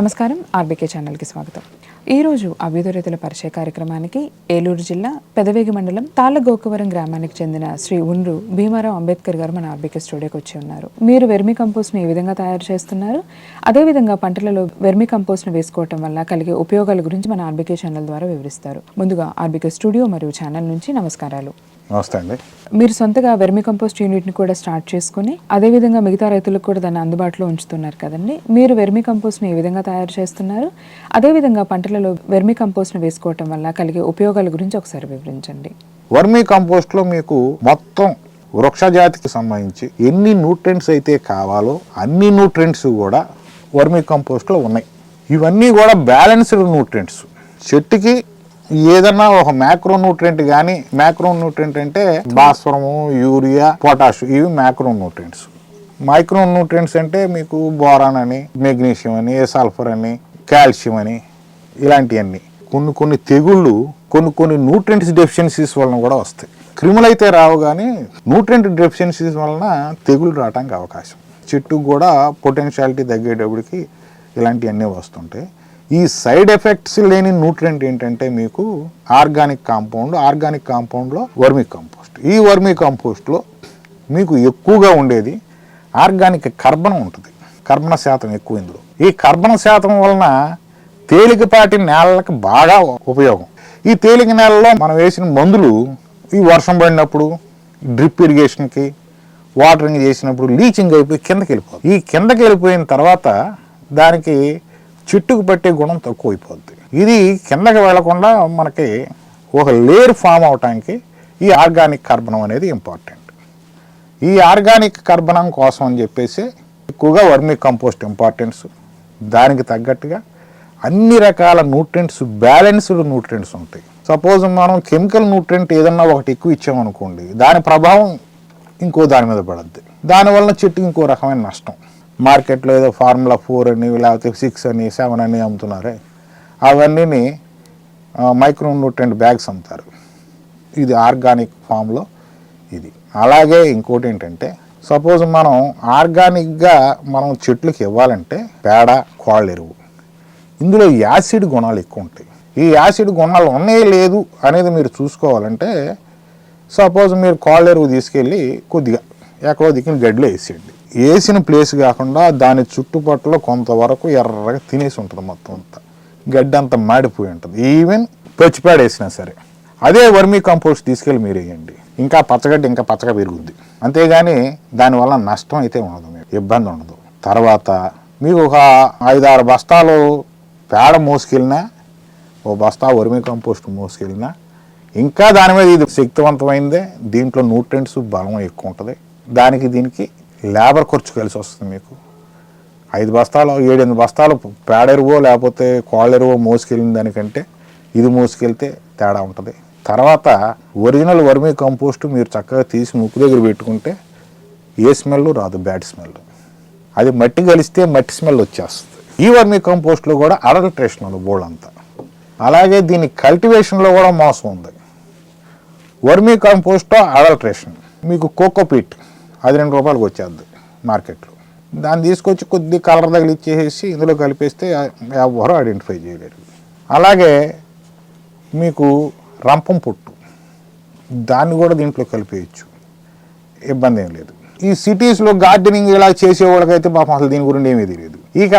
నమస్కారం. ఆర్బీకే ఛానల్కి స్వాగతం. ఈరోజు అభ్యుదయ పరిచయ కార్యక్రమానికి ఏలూరు జిల్లా పెదవేగి మండలం తాళ్ళగోకవరం గ్రామానికి చెందిన శ్రీ ఉండ్రు భీమారావు అంబేద్కర్ గారు మన ఆర్బీకే స్టూడియోకి వచ్చి ఉన్నారు. మీరు వెర్మి కంపోస్ట్ని ఏ విధంగా తయారు చేస్తున్నారు? అదేవిధంగా పంటలలో వెర్మి కంపోస్ట్ను వేసుకోవటం వల్ల కలిగే ఉపయోగాల గురించి మన ఆర్బీకే ఛానల్ ద్వారా వివరిస్తారు. ముందుగా ఆర్బీకే స్టూడియో మరియు ఛానల్ నుంచి నమస్కారాలు. నమస్తే అండి. మీరు సొంతగా వెర్మి కంపోస్ట్ యూనిట్ని కూడా స్టార్ట్ చేసుకుని అదేవిధంగా మిగతా రైతులకు కూడా దాన్ని అందుబాటులో ఉంచుతున్నారు కదండి. మీరు వెర్మి కంపోస్ట్ని ఏ విధంగా తయారు చేస్తున్నారు? అదేవిధంగా పంటలలో వెర్మి కంపోస్ట్ని వేసుకోవటం వల్ల కలిగే ఉపయోగాల గురించి ఒకసారి వివరించండి. వర్మీ కంపోస్ట్లో మీకు మొత్తం వృక్ష జాతికి సంబంధించి ఎన్ని న్యూట్రెంట్స్ అయితే కావాలో అన్ని న్యూట్రెంట్స్ కూడా వర్మీ కంపోస్ట్లో ఉన్నాయి. ఇవన్నీ కూడా బ్యాలెన్స్డ్ న్యూట్రెంట్స్ చెట్టుకి ఏదన్నా ఒక మ్యాక్రో న్యూట్రెంట్ కానీ మ్యాక్రో న్యూట్రెంట్ అంటే భాస్వరము యూరియా పొటాష్ ఇవి మ్యాక్రో న్యూట్రెంట్స్ మైక్రో న్యూట్రెంట్స్ అంటే మీకు బోరాన్ అని మెగ్నీషియం అని సల్ఫర్ అని కాల్షియం అని ఇలాంటివన్నీ. కొన్ని కొన్ని తెగుళ్ళు కొన్ని కొన్ని న్యూట్రెంట్స్ డెఫిషియన్సీస్ వలన కూడా వస్తాయి. క్రిములు అయితే రావు కానీ న్యూట్రెంట్ డెఫిషియన్సీస్ వలన తెగులు రావడానికి అవకాశం. చెట్టుకు కూడా పొటెన్షియాలిటీ తగ్గేటప్పటికి ఇలాంటివన్నీ వస్తుంటాయి. ఈ సైడ్ ఎఫెక్ట్స్ లేని న్యూట్రియంట్ ఏంటంటే మీకు ఆర్గానిక్ కాంపౌండ్ ఆర్గానిక్ కాంపౌండ్లో వర్మీ కంపోస్ట్. ఈ వర్మీ కంపోస్ట్లో మీకు ఎక్కువగా ఉండేది ఆర్గానిక్ కర్బనం ఉంటుంది. కర్బన శాతం ఎక్కువ ఇందులో. ఈ కర్బన శాతం వలన తేలికపాటి నేలలకు బాగా ఉపయోగం. ఈ తేలిక నేలలో మనం వేసిన మందులు ఈ వర్షం పడినప్పుడు డ్రిప్ ఇరిగేషన్కి వాటరింగ్ చేసినప్పుడు లీచింగ్ అయిపోయి కిందకి వెళ్ళిపోతుంది ఈ కిందకి వెళ్ళిపోయిన తర్వాత దానికి చెట్టుకు పట్టే గుణం తక్కువైపోద్ది. ఇది కిందకి వెళ్ళకుండా మనకి ఒక లేయర్ ఫామ్ అవటానికి ఈ ఆర్గానిక్ కార్బనం అనేది ఇంపార్టెంట్. ఈ ఆర్గానిక్ కర్బనం కోసం అని చెప్పేసి ఎక్కువగా వర్మి కంపోస్ట్ ఇంపార్టెన్స్ దానికి తగ్గట్టుగా అన్ని రకాల న్యూట్రెంట్స్ బ్యాలెన్స్డ్ న్యూట్రియంట్స్ ఉంటాయి. సపోజ్ మనం కెమికల్ న్యూట్రెంట్ ఏదన్నా ఒకటి ఎక్కువ ఇచ్చామనుకోండి దాని ప్రభావం ఇంకో దాని మీద పడద్ది. దానివల్ల చెట్టుకి ఇంకో రకమైన నష్టం. మార్కెట్లో ఏదో ఫార్ములా ఫోర్ అని లేకపోతే సిక్స్ అని సెవెన్ అని అమ్ముతున్నారే. అవన్నీ మైక్రో న్యూట్రెంట్ బ్యాగ్స్ అమ్ముతారు. ఇది ఆర్గానిక్ ఫామ్లో ఇది. అలాగే ఇంకోటి ఏంటంటే సపోజ్ మనం ఆర్గానిక్గా మనం చెట్లకు ఇవ్వాలంటే పేడ కోళ్ళ ఎరువు. ఇందులో యాసిడ్ గుణాలు ఎక్కువ ఉంటాయి. ఈ యాసిడ్ గుణాలు ఉన్నాయి లేదు అనేది మీరు చూసుకోవాలంటే సపోజ్ మీరు కోళ్ళ ఎరువు తీసుకెళ్ళి కొద్దిగా ఎక్కడో దిక్కిన గడ్డిలో వేసేయండి. వేసిన ప్లేస్ కాకుండా దాని చుట్టుపక్కల కొంతవరకు ఎర్రగా తినేసి ఉంటుంది మొత్తం అంతా. గడ్డి అంతా మాడిపోయి ఉంటుంది. ఈవెన్ పచ్చిపాడు వేసినా సరే. అదే వర్మీ కంపోస్ట్ తీసుకెళ్ళి మీరు వేయండి. ఇంకా పచ్చగడ్డి ఇంకా పచ్చగా పెరుగుద్ది. అంతేగాని దానివల్ల నష్టం అయితే ఉండదు మీకు. ఇబ్బంది ఉండదు. తర్వాత మీకు ఒక ఐదు ఆరు బస్తాలు పేడ మోసుకెళ్ళినా ఓ బస్తా వర్మీ కంపోస్ట్ మోసుకెళ్ళినా ఇంకా దాని మీద ఇది శక్తివంతమైందే. దీంట్లో న్యూట్రెంట్స్ బలం ఎక్కువ ఉంటుంది. దానికి దీనికి లేబర్ ఖర్చు కలిసి వస్తుంది మీకు. ఐదు బస్తాలు ఏడెనిమిది బస్తాలు పేడెరువో లేకపోతే కోళ్ళెరువో మోసుకెళ్ళిన దానికంటే ఇది మోసుకెళ్తే తేడా ఉంటుంది. తర్వాత ఒరిజినల్ వర్మీ కంపోస్ట్ మీరు చక్కగా తీసి ముక్కు దగ్గర పెట్టుకుంటే ఏ స్మెల్ రాదు బ్యాడ్ స్మెల్. అది మట్టి కలిస్తే మట్టి స్మెల్ వచ్చేస్తుంది. ఈ వర్మీ కంపోస్ట్లో కూడా అడల్ట్రేషన్ ఉంది బోర్డు అంతా. అలాగే దీని కల్టివేషన్లో కూడా మోసం ఉంది. వర్మీ కంపోస్ట్ అడల్ట్రేషన్ మీకు కోకోపీట్ అది రెండు రూపాయలకు వచ్చేది మార్కెట్లో. దాన్ని తీసుకొచ్చి కొద్ది కలర్ తగిలిచ్చేసి ఇందులో కలిపేస్తే ఎవరు ఐడెంటిఫై చేయలేరు. అలాగే మీకు రంపం పొట్టు దాన్ని కూడా దీంట్లో కలిపేయచ్చు. ఇబ్బంది ఏం లేదు. ఈ సిటీస్లో గార్డెనింగ్ ఇలా చేసేవాళ్ళకైతే పాపం అసలు దీని గురించి ఏమీ తెలియదు. ఇక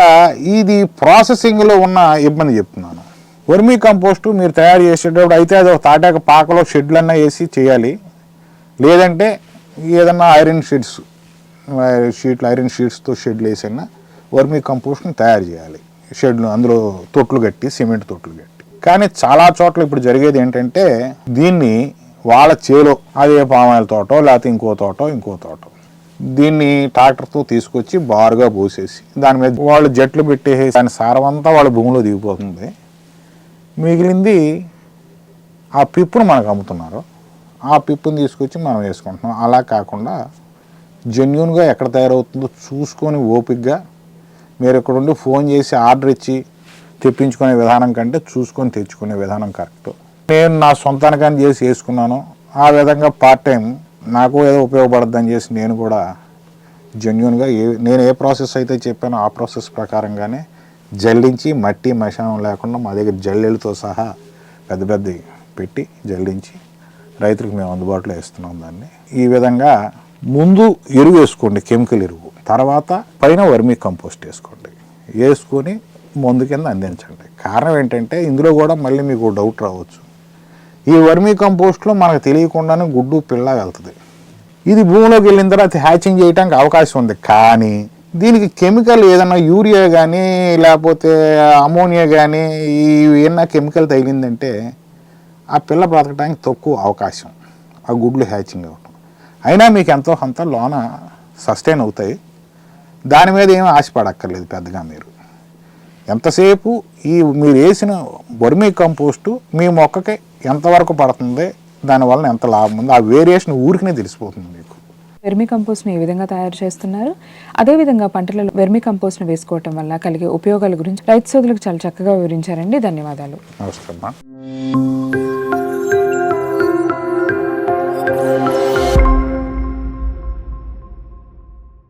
ఇది ప్రాసెసింగ్లో ఉన్న ఇబ్బంది చెప్తున్నాను. వర్మీ కంపోస్ట్ మీరు తయారు చేసేటప్పుడు అయితే అది ఒక తాటాక పాకలో షెడ్లన్నా వేసి చేయాలి. లేదంటే ఏదన్నా ఐరన్ షీట్స్ షీట్లు ఐరన్ షీట్స్తో షెడ్లు వేసైనా వర్మీ కంపోస్ట్ని తయారు చేయాలి. షెడ్లు అందులో తొట్లు కట్టి సిమెంట్ తొట్లు కట్టి. కానీ చాలా చోట్ల ఇప్పుడు జరిగేది ఏంటంటే దీన్ని వాళ్ళ చేలో అదే పామాయిల తోటో లేకపోతే ఇంకో తోటో ఇంకో తోటో. దీన్ని ట్రాక్టర్తో తీసుకొచ్చి బారుగా పోసేసి దాని మీద వాళ్ళు జట్లు పెట్టేసి దాని సారమంతా వాళ్ళ భూమిలో దిగిపోతుంది. మిగిలింది ఆ పిప్పును మనకు అమ్ముతున్నారు. ఆ పిప్పుని తీసుకొచ్చి మనం వేసుకుంటున్నాం. అలా కాకుండా జెన్యున్గా ఎక్కడ తయారవుతుందో చూసుకొని ఓపిక్గా మీరు ఇక్కడ ఉండి ఫోన్ చేసి ఆర్డర్ ఇచ్చి తెప్పించుకునే విధానం కంటే చూసుకొని తెచ్చుకునే విధానం కరెక్ట్. నేను నా సొంతానికని చేసి వేసుకున్నాను. ఆ విధంగా పార్ట్ టైం నాకు ఏదో ఉపయోగపడద్దని చేసి నేను కూడా జెన్యున్గా ఏ నేను ఏ ప్రాసెస్ అయితే చెప్పానో ఆ ప్రాసెస్ ప్రకారంగానే జల్లించి మట్టి మశానం లేకుండా మా దగ్గర జల్లెలతో సహా పెద్ద పెద్ద పెట్టి జల్లించి రైతులకు మేము అందుబాటులో ఇస్తున్నాం దాన్ని. ఈ విధంగా ముందు ఎరువు వేసుకోండి కెమికల్ ఎరువు. తర్వాత పైన వర్మీ కంపోస్ట్ వేసుకోండి. వేసుకొని మందు కింద అందించండి. కారణం ఏంటంటే ఇందులో కూడా మళ్ళీ మీకు డౌట్ రావచ్చు. ఈ వర్మీ కంపోస్ట్లో మనకు తెలియకుండానే గుడ్డు పిల్ల వెళ్తుంది. ఇది భూమిలోకి వెళ్ళిన తర్వాత హ్యాచింగ్ చేయడానికి అవకాశం ఉంది. కానీ దీనికి కెమికల్ ఏదైనా యూరియా కానీ లేకపోతే అమోనియా కానీ ఈ ఏమన్నా కెమికల్ తగిలిందంటే ఆ పిల్ల బ్రతకడానికి తక్కువ అవకాశం. ఆ గుడ్లు హ్యాచింగ్ అవ్వటం అయినా మీకు ఎంతో కొంత లోన సస్టైన్ అవుతాయి. దాని మీద ఏమీ ఆశపడక్కర్లేదు పెద్దగా మీరు. ఎంతసేపు ఈ మీరు వేసిన వర్మీ కంపోస్టు మీ మొక్కకి ఎంతవరకు పడుతుంది దానివల్ల ఎంత లాభం ఉంది ఆ వేరియేషన్ ఊరికినే తెలిసిపోతుంది మీకు. వెర్మి కంపోస్ట్ని ఏ విధంగా తయారు చేస్తున్నారు? అదేవిధంగా పంటలలో వెర్మి కంపోస్ట్ని వేసుకోవటం వల్ల కలిగే ఉపయోగాల గురించి రైతు సోదరులకు చాలా చక్కగా వివరించారండి. ధన్యవాదాలు. నమస్కారం